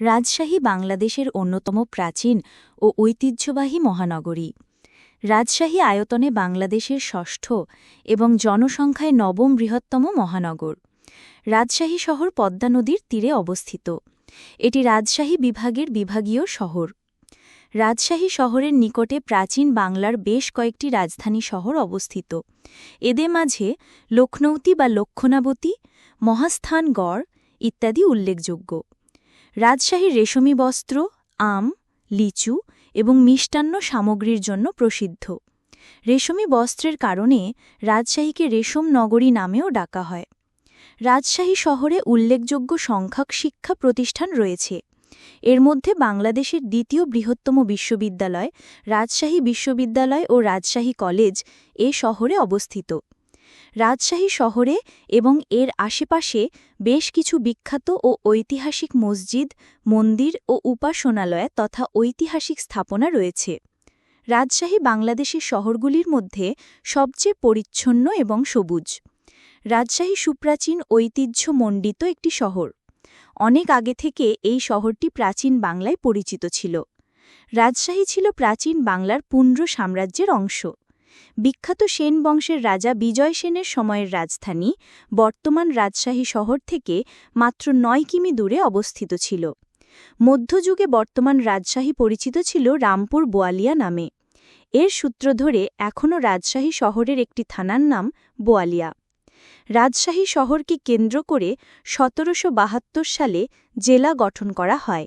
রাজশাহী বাংলাদেশের অন্যতম প্রাচীন ও ঐতিহ্যবাহী মহানগরী। রাজশাহী আয়তনে বাংলাদেশের ষষ্ঠ এবং জনসংখ্যায় নবম বৃহত্তম মহানগর। রাজশাহী শহর পদ্মা নদীর তীরে অবস্থিত। এটি রাজশাহী বিভাগের বিভাগীয় শহর। রাজশাহী শহরের নিকটে প্রাচীন বাংলার বেশ কয়েকটি রাজধানী শহর অবস্থিত। এদের মাঝে লক্ষ্ণৌতি বা লক্ষণাবতী, মহাস্থানগড় ইত্যাদি উল্লেখযোগ্য। রাজশাহীর রেশমি বস্ত্র, আম, লিচু এবং মিষ্টান্ন সামগ্রীর জন্য প্রসিদ্ধ। রেশমি বস্ত্রের কারণে রাজশাহীকে রেশম নগরী নামেও ডাকা হয়। রাজশাহী শহরে উল্লেখযোগ্য সংখ্যক শিক্ষা প্রতিষ্ঠান রয়েছে। এর মধ্যে বাংলাদেশের দ্বিতীয় বৃহত্তম বিশ্ববিদ্যালয়, রাজশাহী বিশ্ববিদ্যালয় ও রাজশাহী কলেজ এ শহরে অবস্থিত। রাজশাহী শহরে এবং এর আশেপাশে বেশ কিছু বিখ্যাত ও ঐতিহাসিক মসজিদ, মন্দির ও উপাসনালয় তথা ঐতিহাসিক স্থাপনা রয়েছে। রাজশাহী বাংলাদেশের শহরগুলির মধ্যে সবচেয়ে পরিচ্ছন্ন এবং সবুজ। রাজশাহী সুপ্রাচীন ঐতিহ্যমণ্ডিত একটি শহর। অনেক আগে থেকে এই শহরটি প্রাচীন বাংলায় পরিচিত ছিল। রাজশাহী ছিল প্রাচীন বাংলার পুন্ড্র সাম্রাজ্যের অংশ। বিখ্যাত সেন বংশের রাজা বিজয় সেনের সময়ের রাজধানী বর্তমান রাজশাহী শহর থেকে মাত্র নয় কিমি দূরে অবস্থিত ছিল। মধ্যযুগে বর্তমান রাজশাহী পরিচিত ছিল রামপুর বোয়ালিয়া নামে। এর সূত্র ধরে এখনও রাজশাহী শহরের একটি থানার নাম বোয়ালিয়া। রাজশাহী শহরকে কেন্দ্র করে সতেরোশো বাহাত্তর সালে জেলা গঠন করা হয়।